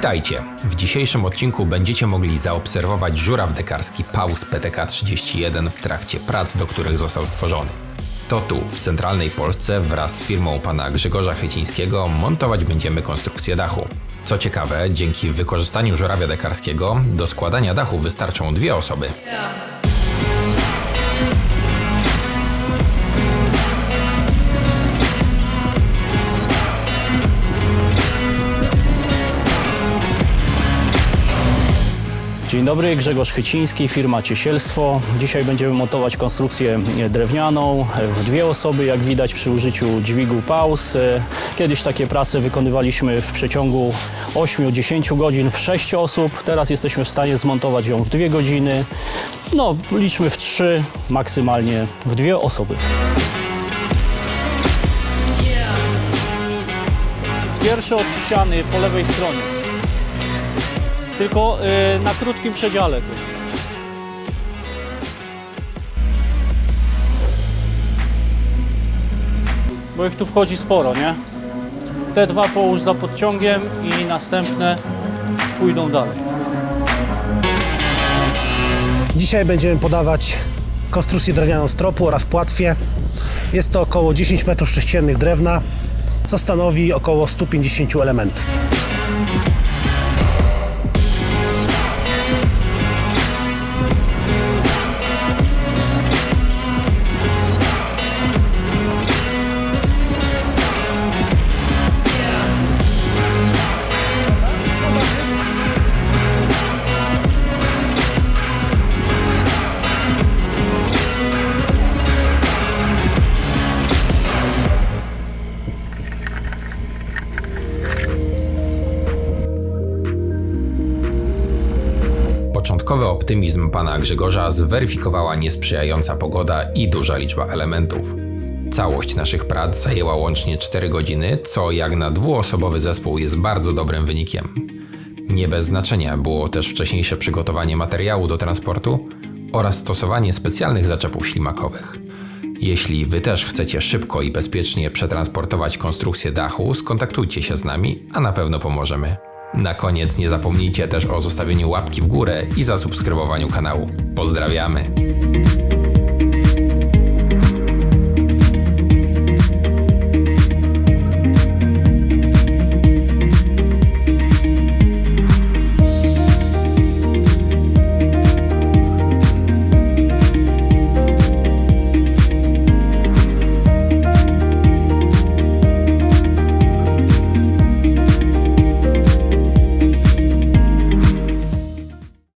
Witajcie! W dzisiejszym odcinku będziecie mogli zaobserwować żuraw dekarski Paus PTK 31 w trakcie prac, do których został stworzony. To tu, w centralnej Polsce, wraz z firmą pana Grzegorza Chycińskiego montować będziemy konstrukcję dachu. Co ciekawe, dzięki wykorzystaniu żurawia dekarskiego do składania dachu wystarczą dwie osoby. Dzień dobry, Grzegorz Chyciński, firma Ciesielstwo. Dzisiaj będziemy montować konstrukcję drewnianą w dwie osoby, jak widać przy użyciu dźwigu pauz. Kiedyś takie prace wykonywaliśmy w przeciągu 8-10 godzin w 6 osób. Teraz jesteśmy w stanie zmontować ją w 2 godziny. No, liczmy w 3, maksymalnie w dwie osoby. Pierwszy od ściany po lewej stronie. Tylko y, na krótkim przedziale. Tu. Bo ich tu wchodzi sporo, nie? Te dwa połóż za podciągiem i następne pójdą dalej. Dzisiaj będziemy podawać konstrukcję drewnianą z tropu oraz płatwie. Jest to około 10 m3 drewna, co stanowi około 150 elementów. Początkowy optymizm pana Grzegorza zweryfikowała niesprzyjająca pogoda i duża liczba elementów. Całość naszych prac zajęła łącznie 4 godziny, co jak na dwuosobowy zespół jest bardzo dobrym wynikiem. Nie bez znaczenia było też wcześniejsze przygotowanie materiału do transportu oraz stosowanie specjalnych zaczepów ślimakowych. Jeśli Wy też chcecie szybko i bezpiecznie przetransportować konstrukcję dachu, skontaktujcie się z nami, a na pewno pomożemy. Na koniec nie zapomnijcie też o zostawieniu łapki w górę i zasubskrybowaniu kanału. Pozdrawiamy!